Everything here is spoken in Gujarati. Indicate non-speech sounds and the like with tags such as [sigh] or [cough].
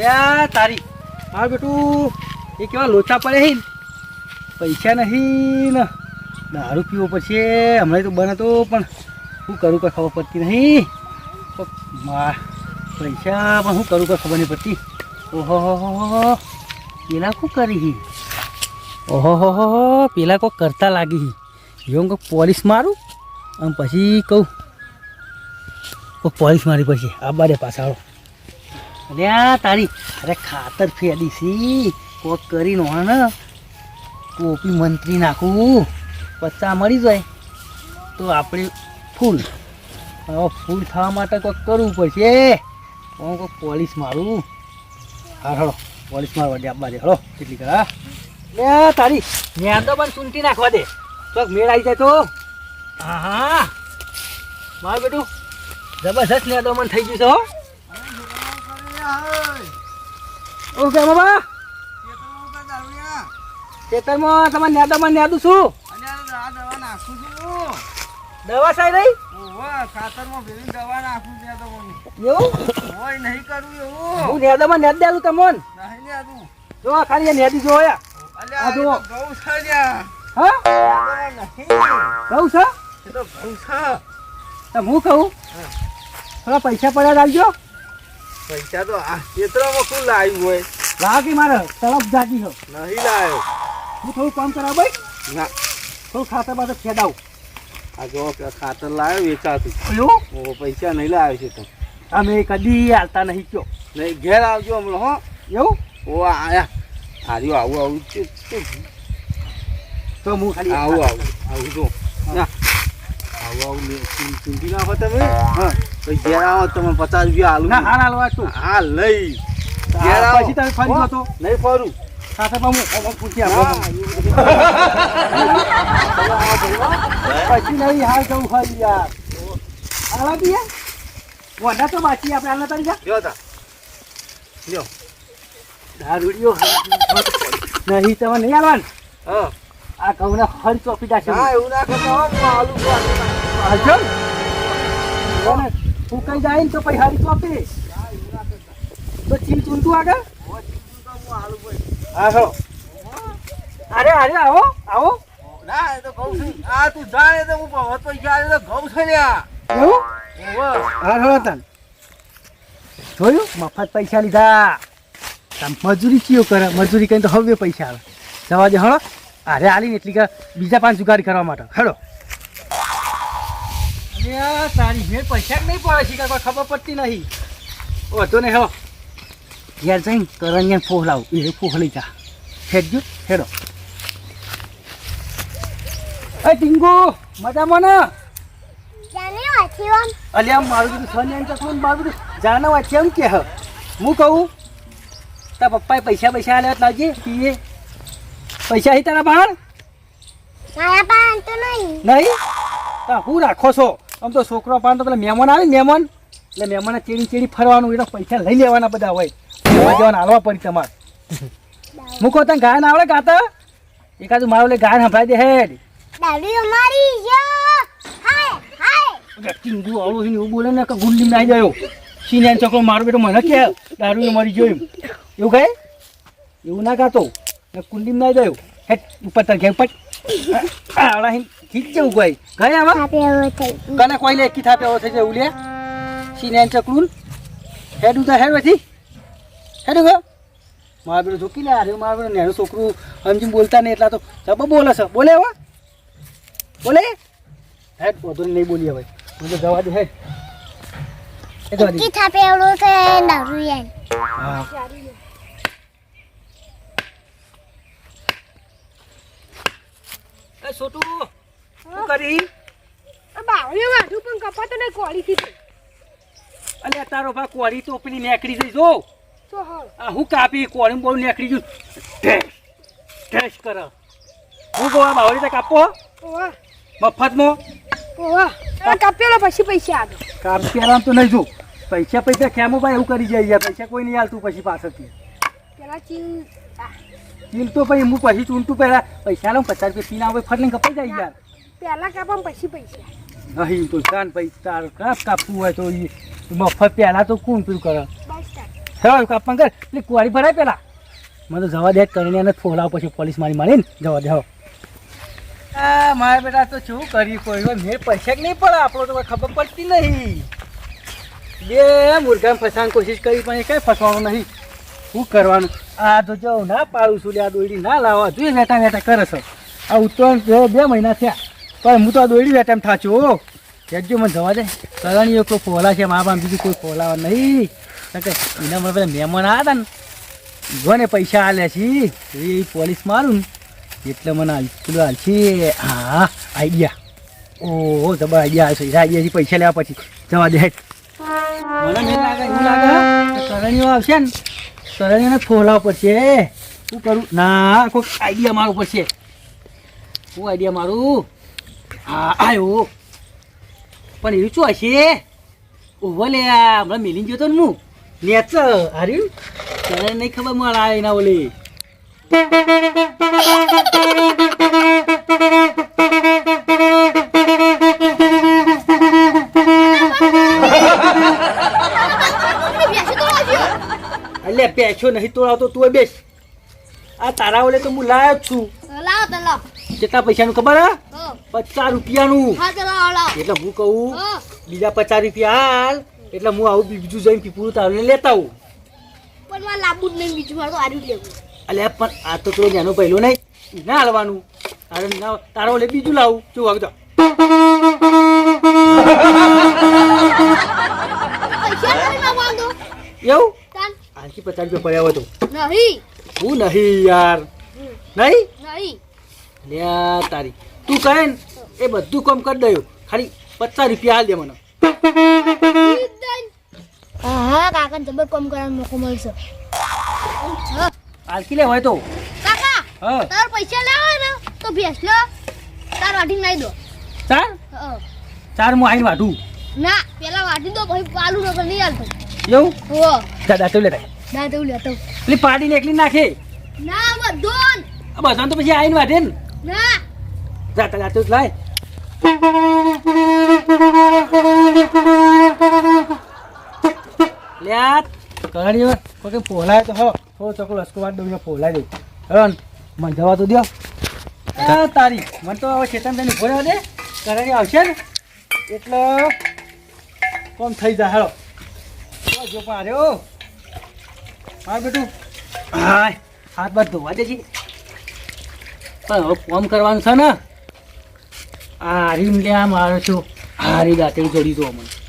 લે તારી. હા, બેટું. એ કેવા લોચા પડે હે પૈસા નહીં ને. દારૂ પીવો પછી હમણાં તો બને તો પણ શું કરું કંઈ ખબર પડતી નહીં. પૈસા પણ શું કરું કંઈ ખબર નહીં પડતી. ઓહો. પેલા શું કરી ઓહો, હો. પેલા કોઈ કરતા લાગી એવું કોઈ પોલીસ મારું? અને પછી કહું. કોઈ પોલીસ મારી પછી. આ બારે પાછાળો અરે આ તારી, અરે ખાતર ફેરી સી કોક કરી નો ને, ટોપી મંત્રી નાખું. પત્તા મળી જાય. તો આપણે ફૂલ. હવે ફૂલ થવા માટે કોઈક કરવું પડશે. હું કોઈક પોલીસ મારું. હા હળો પોલીસ મારવા દે આપવા દે. હળો કેટલી કરા. લે, તારી મેં તો પણ ચૂંટી નાખવા દે. ચોક મેળ આવી જાય તો. હા હા. મારું બેટું. જબરજસ્ત ને મન થઈ ગયું છે, હો. ઓ કે બાબા. ખેતરમાં તમારે નેદામાં નેદું છું. દવા સાહેબ રહી? એવું? હું નેદામાં નેદ દેલું તમોન. જો ખાલી નેદી જો. હા? કહું છે? તો હું કહું થોડા પૈસા પડ્યા રાખજો. પૈસા તો આ ક્ષેત્રમાં શું લાવ્યું હોય? લાગી મારે તરફ જાગી હો નહીં લાવ્યો. હું થોડું કામ કરાવ ભાઈ? ના. થોડું ખાતર બાતર ખેડાવું. આ જો ખાતર લાવ્યો વેચાતું. એવું ઓ પૈસા નહીં લાવ્યો છે તો. અમે કદી હાલતા નહીં કયો. નહીં ઘેર આવજો હમણાં હો. એવું? ઓ આયા આર્યો આવું આવું. તો હું ખાલી આવું આવું આવું જો. ચૂંટી નાખો તમે હા ઘેર આવો તમે પચાસ રૂપિયા આલુ ના હાલ હાલવા તું. હા લઈ ઘેર આવો પછી તમે ફરી હો, તો. નહીં ફરું સાથે હું અમુક પૂછી આપો પછી નહીં હાલ જવું ફરી યાર. વડા તો બાકી આપણે હાલના તારી જો. તા જો દારૂડિયો નહીં તમે નહીં હાલવાનું? હા. આ ઘઉંના ફરી ચોપી દાશે હા એવું ના કરતા આલુ ને તું કઈ જાય તો પછી હારી ચોપી તો ચીલ ચૂંટું આગળ? હા હો. અરે અરે આવો આવો. ના એ તો ઘઉં છે. આ તું જાય તો હું પહોંચતો તો જાય. તો ઘઉં છે લ્યા. એવું. હા હો તન. જોયું? મફત પૈસા લીધા. તમ મજૂરી કયો કરે? મજૂરી કરીને તો હવે પૈસા આવે. જવા દે હળો. અરે આલી એટલી કે બીજા પાંચ જુગારી કરવા માટે. હેડો અરે તારી ભેળ પૈસા નહીં પડે છે કે કોઈ ખબર પડતી નહીં. વાંધો નહીં જઈને કરણિયાને ફોહ લાવું. એ ફોહ લઈ જા. હેડજો હેડો. એ ટીંગુ મજામાં ને? અલ્યા મારું સોનિયા ચકલું ને મારું બધું જાણે વાંચે એમ કે હ. હું કહું તારા પપ્પાએ પૈસા પૈસા આલ્યા લાવજે પીએ. પૈસા હી તારા બહાર નહીં. તા હું રાખો છો? આમ તો છોકરો પાન તો પેલા મહેમાન આવે ને મહેમાન. એટલે મહેમાને ચેડી ચેડી ફરવાનું એના પૈસા લઈ લેવાના બધા હોય. જવાના હાલવા પડી તમારે. [laughs] મૂકો તને ગાયન આવડે ગાતા એકાદ મારો લે ગાયન સંભળાઈ દે હેડ. ચિંગુ આવડું છે ને એવું બોલે ને કે ગુલ્લી નાઈ ગયો સિનિયર છોકરો મારો બેટો મને કે દારૂ મરી ગયો એમ એવું કહે? એવું ના ગાતો ને કુંડી ના ગયો હેટ ઉપર તર ઘેર પટ આવડા ખીચ જવું કોઈ ગયા. આમાં કને કોઈ લે કી થાપે થઈ જાય ઉલે? સિનેન ચકલું હેડું તો હેડ પછી હેડું ગયો મારા બેટો ઝૂકી લે અરે મારા બેટો નેનું છોકરું સમજીને બોલતા નહીં એટલા તો જબ બોલે છે. બોલે હવે બોલે? હેડ બધું નહીં બોલી હવે. હું તો જવા દે હેડ. એ જવા દે. હા. છોટું. શું કરી? અલ્યા તારો ભા કોળી તો પેલી નેકડી જઈ જો આ હું કાપી કોળી બહુ નેકડી ગયું. ઢેસ ઢેસ કર. હું ગોવા બાવળી તો કાપો મફતમાં. કાપેલો પછી પૈસા આવે કાપ પહેલાં તો નહીં જો. પૈસા પૈસા ખેમો ભાઈ એવું કરી જાય પૈસા કોઈ નહીં હાલતું પછી પાછળથી. પેલા ચીલ ચીલ તો ભાઈ હું પછી ચૂંટું પહેલા. પૈસા લઉં પચાસ રૂપિયા ચીન આવે ફટ લઈને કપાઈ જાય યાર. પેલા કાપા પછી પૈસા. નહીં તો ચાલ પૈસા તાર કાપ કાપવું હોય તો એ મફત પહેલા તો કોણ પેલું કરે? બસ સ્ટાર્ટ કર. એટલે કુવારી ભરાય પેલા. મને તો જવા દે કરીને એને ફોલાવ પછી પોલીસ મારી મારીને જવા દે આ મારા બેટા તો શું કરી કોઈ મેં પૈસા નહીં પડે? આપણો તો ખબર પડતી નહીં. બે મુર્ગાને ફસાવાની કોશિશ કરી પણ એ કઈ ફસવાનું નહીં. શું કરવાનું? આ તો જો ના પાડું છું આ દોયડી ના લાવવા. જોઈએ વેટા વેટા કરે છે. આ ઉત્તરાયણ બે મહિના થયા. પણ હું તો આ દોયડી વેટામાં થાચું કહેજો મને જવા દે. કરણીઓ કોઈ ફોલા છે મા બાપ બીજું કોઈ ફોલાવા નહીં. કે એના મને મહેમાન આવ્યા હતા ને. જોને પૈસા આલ્યા છે એ પોલીસ મારું ને. એટલે મને હાલ પેલું હાલશે હા, આઈડિયા. ઓહો, જબર આઈડિયા આવશે આઈડિયાથી પૈસા લેવા પછી. જવા દે. લાગે, એવું લાગે. કરણીઓ આવશે ને કરણીઓને ફોલાવવા પડશે. શું કરું? ના, કોઈક આઈડિયા મારું પડશે. શું આઈડિયા મારું? હા આવ્યો પણ એવું શું હશે? ઊભો લે હમણાં મેલી ગયો તો ને હું. નેચ હાર્યું? તને નહીં ખબર મારા એના ઓલી. એટલે પેછો નહીં તોડાવતો, તું બેસ. આ તારા ઓલે તો હું લાયો છું. લાવો તો લાવો. કેટલા પૈસાનું ખબર હા? પચાસ રૂપિયાનું. તો એટલે હું કહું બીજા પચાસ રૂપિયા હાલ એટલે હું આવું બીજું જઈને પીપુરું તારું લેતા આવું. પણ મારે લાંબુ જ નહીં બીજું મારે તો આર્યું લેવું. અલ્યા પણ આ તો થોડો નાનો પહેલો નહીં. ના હાલવાનું. તારે ના તારો ઓલે બીજું લાવું. જો માંગો એવું? આખી પચાસ રૂપિયા પડ્યા હતો નહીં. હું નહીં યાર. નહીં? નહીં. લ્યા તારી. તું કહે ને એ બધું કામ કરી દઉં ખાલી પચાસ રૂપિયા હાલ દે મને. હા હા કાકા જબર કામ કરવાનો મોકો મળશે. આલકી લે હોય તો. કાકા હા. તાર પૈસા લેવા ને તો ભેસ લો. તાર વાઢી નાઈ દો. ચાર હા. ચાર હું આવીને વાઢું. ના પેલા વાઢી દો પછી પાલુ નકર નહીં હાલતો એવું? હો. દાદા તો દાદા ના લે તો. પેલી પાડીને એકલી નાખે. ના બધોન આ તો પછી આઈને વાઢે ને. ના જાતા જાતું જ લાય લ્યા કરણીઓ કોઈ પોલાય તો હો થોડો ચોખ્ખો લસકો વાટ દઉં પોલાય દઉં ને, મને જવા તો દો તારી મને તો હવે ચેતન થઈને ઊભો રહેવા દે કરણી આવશે ને એટલે કોમ થઈ જાય હેલો જો પણ આર્યો હા બેટું હાય હાથ બાદ ધોવા દેજી પણ હવે કોમ કરવાનું છે ને? આ રીમ લે મારો છું. હારી દાંતે જોડી દો મને